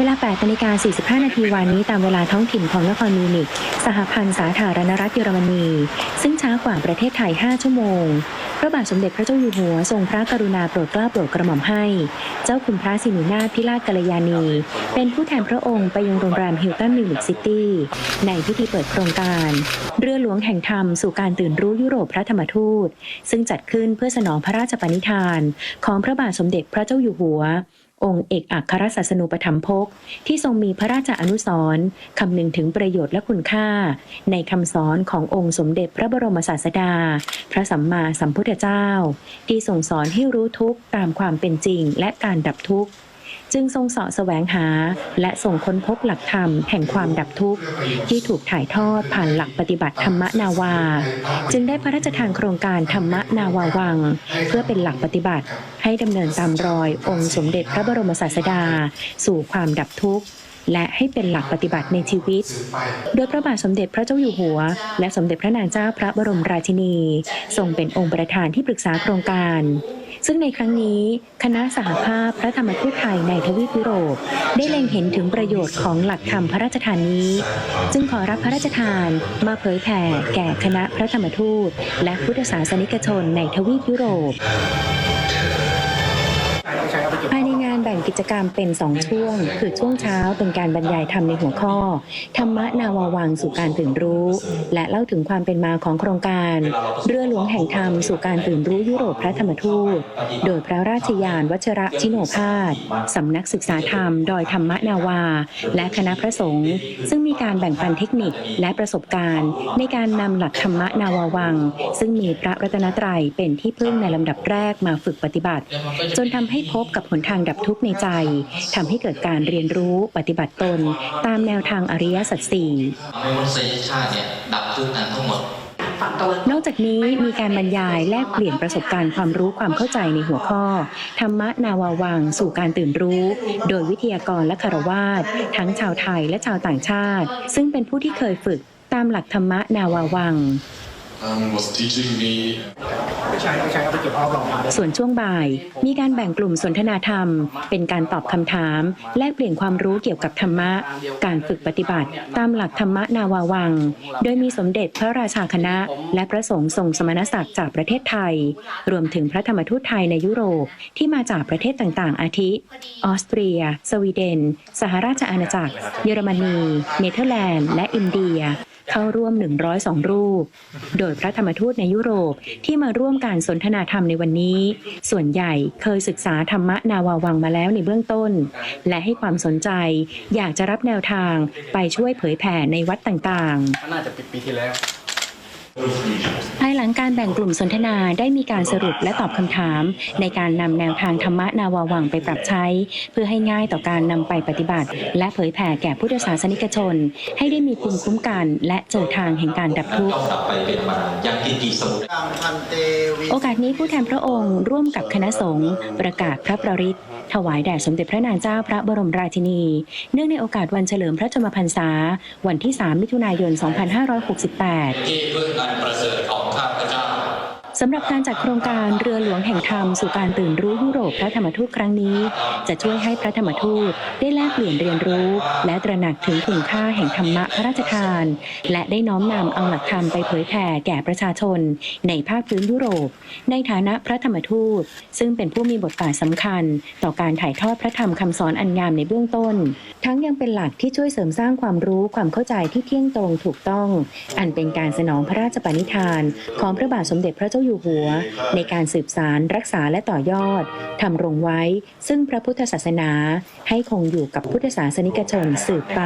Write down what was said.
เวลา 8นาฬิกา45 นาทีวันนี้ตามเวลาท้องถิ่นของนครมิวนิกสหพันธ์สาธารณรัฐเยอรมนี ซึ่งช้ากว่าประเทศไทย 5 ชั่วโมง พระบาทสมเด็จพระเจ้าอยู่หัวทรงพระกรุณาโปรดเกล้าโปรดกระหม่อมให้ เจ้าคุณพระสิรินาถพิราชกัลยาณี เป็นผู้แทนพระองค์ไปยังโรงแรมฮิลตันมิวนิกซิตี้ในพิธีเปิดโครงการ เรือหลวงแห่งธรรมสู่การตื่นรู้ยุโรปพระธรรมทูต ซึ่งจัดขึ้นเพื่อสนองพระราชปณิธาน ของพระบาทสมเด็จพระเจ้าอยู่หัว องค์เอกอัครศาสนูปธรรมภกที่ทรงมีพระราชอนุสร์คำนึงถึงประโยชน์และคุณค่า ในคำสอนขององค์สมเด็จพระบรมศาสดา พระสัมมาสัมพุทธเจ้า ที่ทรงสอนให้รู้ทุกข์ตามความเป็นจริงและการดับทุกข์ จึงทรงเสาะแสวงหา และส่งค้นพบหลักธรรมแห่งความดับทุกข์ ที่ถูกถ่ายทอดผ่านหลักปฏิบัติธรรมนาวา จึงได้พระราชทานโครงการธรรมนาวาวัง เพื่อเป็นหลักปฏิบัติ ให้ดำเนินตามรอยองค์สมเด็จพระบรมศาสดา สู่ความดับทุกข์ และให้เป็นหลักปฏิบัติในชีวิต โดยพระบาทสมเด็จพระเจ้าอยู่หัว และสมเด็จพระนางเจ้าพระบรมราชินี ทรงเป็นองค์ประธานที่ปรึกษาโครงการ ซึ่งในครั้งนี้คณะสหภาพพระธรรมทูตไทยในทวีปยุโรป ได้เล็งเห็นถึงประโยชน์ของหลักธรรมพระราชทานนี้ จึงขอรับพระราชทานมาเผยแผ่แก่คณะพระธรรมทูต และพุทธศาสนิกชนในทวีปยุโรปภายในงาน งกิจกรรมเป็น 2 ช่วง คือช่วงเช้าเป็นการบรรยายธรรมในหัวข้อ ธรรมะนาวาวังสู่การตื่นรู้ และเล่าถึงความเป็นมาของโครงการ เรือหลวงแห่งธรรมสู่การตื่นรู้ยุโรปพระธรรมทูต โดยพระราชยานวัชระชิโนภาสสำนักศึกษาธรรม ดอยธรรมนาวา และคณะพระสงฆ์ซึ่งมีการแบ่งปันเทคนิคและประสบการณ์ ในการนำหลักธรรมนาวาวัง ซึ่งมีพระรัตนตรัยเป็นที่พึ่งในลำดับแรกมาฝึกปฏิบัติ จนทำให้พบกับหนทางดับทุกข์ในใจทำให้เกิดการเรียนรู้ปฏิบัติตน ตามแนวทางอริยสัจสี่มนุษยชาติเนี่ยดับทุกข์กันทั้งหมดนอกจากนี้มีการบรรยายแลกเปลี่ยนประสบการณ์ความรู้ความเข้าใจในหัวข้อ ธรรมะนาวาวัง สู่การตื่นรู้ โดยวิทยากรและคารวาสทั้งชาวไทยและชาวต่างชาติ ซึ่งเป็นผู้ที่เคยฝึกตามหลักธรรมะนาวาวัง ส่วนช่วงบ่าย มีการแบ่งกลุ่มสนทนาธรรม เป็นการตอบคำถาม แลกเปลี่ยนความรู้เกี่ยวกับธรรมะ การฝึกปฏิบัติ ตามหลักธรรมนาวาวัง โดยมีสมเด็จพระราชาคณะ และพระสงฆ์ทรงสมณศักดิ์จากประเทศไทย รวมถึงพระธรรมทูตไทยในยุโรปที่มาจากประเทศต่างๆ อาทิ ออสเตรีย สวีเดน สหราชอาณาจักร เยอรมนี เนเธอร์แลนด์ และอินเดีย เข้าร่วม 102 รูป โดยพระธรรมทูตในยุโรปที่มาร่วมการสนทนาธรรมในวันนี้ ส่วนใหญ่เคยศึกษาธรรมนาวาวังมาแล้วในเบื้องต้น และให้ความสนใจ อยากจะรับแนวทางไปช่วยเผยแผ่ในวัดต่างๆมันน่าจะปิดปีที่แล้ว ภายหลังการแบ่งกลุ่มสนทนาได้มีการสรุปและตอบคำถาม ในการนำแนวทางธรรมนาวาวังไปปรับใช้ เพื่อให้ง่ายต่อการนำไปปฏิบัติ และเผยแผ่แก่พุทธศาสนิกชน ให้ได้มีภูมิคุ้มกัน และเจอทางแห่งการดับทุกข์โอกาสนี้ผู้แทนพระองค์ ร่วมกับคณะสงฆ์ประกาศพระประริต ถวายแด่สมเด็จพระนางเจ้าพระบรมราชินี เนื่องในโอกาสวันเฉลิมพระชนมพรรษา วันที่ 3 มิถุนายน 2568ที่พึ่งอันประเสริฐของข้าพเจ้า สำหรับการจัดโครงการเรือหลวงแห่งธรรมสู่การตื่นรู้ยุโรปพระธรรมทูตครั้งนี้ จะช่วยให้พระธรรมทูตได้แลกเปลี่ยนเรียนรู้ และตระหนักถึงคุณค่าแห่งธรรมะพระราชทาน และได้น้อมนำเอาหลักธรรมไปเผยแผ่แก่ประชาชน ในภาคพื้นยุโรป ในฐานะพระธรรมทูต ซึ่งเป็นผู้มีบทบาทสำคัญ ต่อการถ่ายทอดพระธรรมคำสอนอันงามในเบื้องต้น ทั้งยังเป็นหลักที่ช่วยเสริมสร้างความรู้ความเข้าใจที่เที่ยงตรงถูกต้อง อันเป็นการสนองพระราชปณิธาน ของพระบาทสมเด็จพระเจ้าอยู่หัว ในการสืบสารรักษาและต่อยอดทำรงไว้ ซึ่งพระพุทธศาสนาให้คงอยู่กับพุทธศาสนิกชนสืบไป